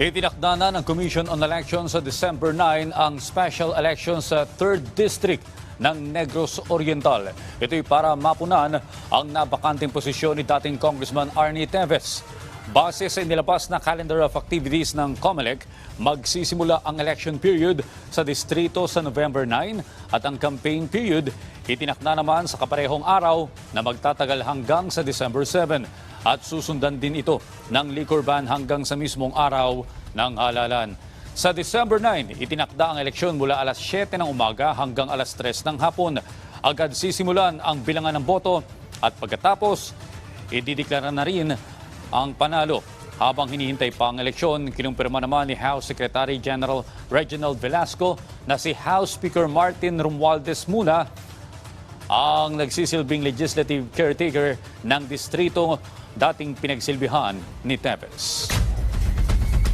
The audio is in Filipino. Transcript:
Itinakda na ng Commission on Elections sa December 9 ang special election sa 3rd District ng Negros Oriental. Ito'y para mapunan ang nabakanting posisyon ni dating Congressman Arnie Teves. Base sa inilabas na calendar of activities ng COMELEC, magsisimula ang election period sa distrito sa November 9 at ang campaign period itinakda naman sa kaparehong araw na magtatagal hanggang sa December 7 at susundan din ito ng liquor ban hanggang sa mismong araw ng halalan. Sa December 9, itinakda ang eleksyon mula alas 7 ng umaga hanggang alas 3 ng hapon. Agad sisimulan ang bilangan ng boto at pagkatapos, idideklara na rin ang panalo. Habang hinihintay pa ang eleksyon, kinumpirma naman ni House Secretary General Reginald Velasco na si House Speaker Martin Romualdez muna ang nagsisilbing legislative caretaker ng distrito dating pinagsilbihan ni Tevez.